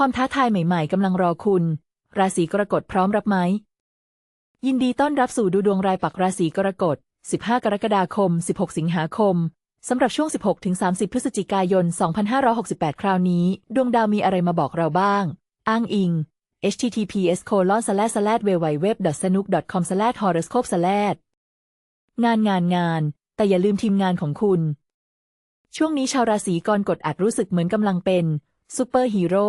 ความท้าทายใหม่ ๆกำลังรอคุณ ราศีกรกฎพร้อมรับไหม ยินดีต้อนรับสู่ดูดวงรายปักราศีกรกฎ 15 กรกฎาคม 16 สิงหาคม สำหรับช่วง 16-30 พฤศจิกายน 2568 คราวนี้ ดวงดาวมีอะไรมาบอกเราบ้าง อ้างอิง https colon slash slash www snook com slash horoscope slash งานงานงาน แต่อย่าลืมทีมงานของคุณ ช่วงนี้ชาวราศีกรกฎอาจรู้สึกเหมือนกำลังเป็นซูเปอร์ฮีโร่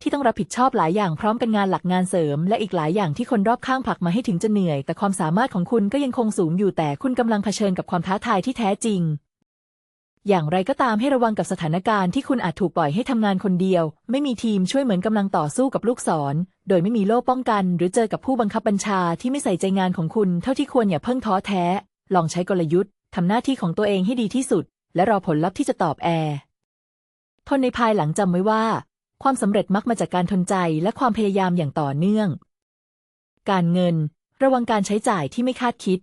ที่ต้องรับผิดชอบหลายอย่างพร้อมกันงานหลักงานเสริม และอีกหลายอย่างที่คนรอบข้างผลักมาให้ถึงจะเหนื่อย แต่ความสามารถของคุณก็ยังคงสูงอยู่แต่คุณกำลังเผชิญกับความท้าทายที่แท้จริง อย่างไรก็ตามให้ระวังกับสถานการณ์ที่คุณอาจถูกปล่อยให้ทำงานคนเดียว ไม่มีทีมช่วยเหมือนกำลังต่อสู้กับลูกศร โดยไม่มีโล่ป้องกัน หรือเจอกับผู้บังคับบัญชาที่ไม่ใส่ใจงานของคุณ เท่าที่ควรอย่าเพิ่งท้อแท้ ลองใช้กลยุทธ์ทำหน้าที่ของตัวเองให้ดีที่สุด และรอผลลัพธ์ที่จะตอบแอร์ทนในภายหลังจำไว้ว่า ความสำเร็จมักมาจากการทนใจและความพยายามอย่างต่อเนื่อง การเงิน ระวังการใช้จ่ายที่ไม่คาดคิด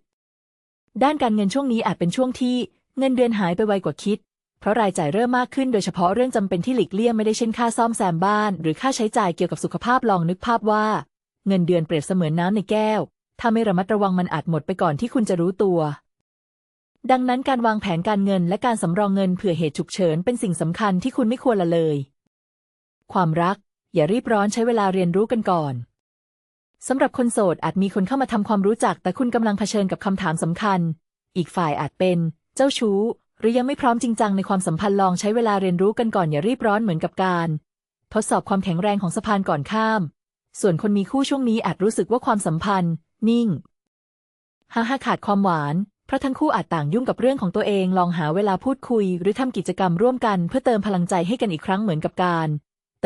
ด้านการเงินช่วงนี้อาจเป็นช่วงที่เงินเดือนหายไปไวกว่าคิด เพราะรายจ่ายเริ่มมากขึ้นโดยเฉพาะเรื่องจำเป็นที่หลีกเลี่ยงไม่ได้เช่นค่าซ่อมแซมบ้าน หรือค่าใช้จ่ายเกี่ยวกับสุขภาพลองนึกภาพว่า เงินเดือนเปรียบเสมือนน้ำในแก้ว ถ้าไม่ระมัดระวังมันอาจหมดไปก่อนที่คุณจะรู้ตัวดังนั้นการวางแผนการเงินและการสำรองเงินเผื่อเหตุฉุกเฉินเป็นสิ่งสำคัญที่คุณไม่ควรละเลย ความรัก อย่ารีบร้อนใช้เวลาเรียนรู้กันก่อนสำหรับคนโสดอาจมีคนเข้ามาทำความรู้จัก แต่คุณกำลังเผชิญกับคำถามสำคัญ อีกฝ่ายอาจเป็น เจ้าชู้ หรือยังไม่พร้อมจริงจังในความสัมพันธ์ลองใช้เวลาเรียนรู้กันก่อนอย่ารีบร้อนเหมือนกับการ ทดสอบความแข็งแรงของสะพานก่อนข้าม ส่วนคนมีคู่ช่วงนี้อาจรู้สึกว่าความสัมพันธ์ นิ่งฮ่าฮ่าขาดความหวาน เพราะทั้งคู่อาจต่างยุ่งกับเรื่องของตัวเองลองหาเวลาพูดคุย หรือทำกิจกรรมร่วมกันเพื่อเติมพลังใจให้กันอีกครั้งเหมือนกับการ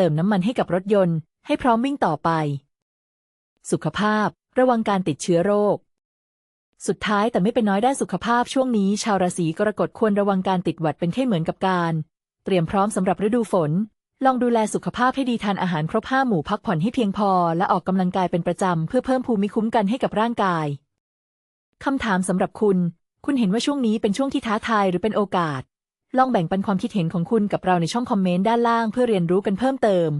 เติมน้ำมันให้กับรถยนต์ ให้พร้อมวิ่งต่อไป สุขภาพ ระวังการติดเชื้อโรค สุดท้ายแต่ไม่เป็นน้อยด้านสุขภาพช่วงนี้ ชาวราศีกรกฎควรระวังการติดหวัดเป็นไข้เหมือนกับการ เตรียมพร้อมสำหรับฤดูฝน ลองดูแลสุขภาพให้ดีทานอาหารครบห้าหมู่พักผ่อนให้เพียงพอ และออกกำลังกายเป็นประจำเพื่อเพิ่มภูมิคุ้มกันให้กับร่างกายคำถามสำหรับคุณ คุณเห็นว่าช่วงนี้เป็นช่วงที่ท้าทายหรือเป็นโอกาส ลองแบ่งปันความคิดเห็นของคุณกับเราในช่องคอมเมนต์ด้านล่างเพื่อเรียนรู้กันเพิ่มเติม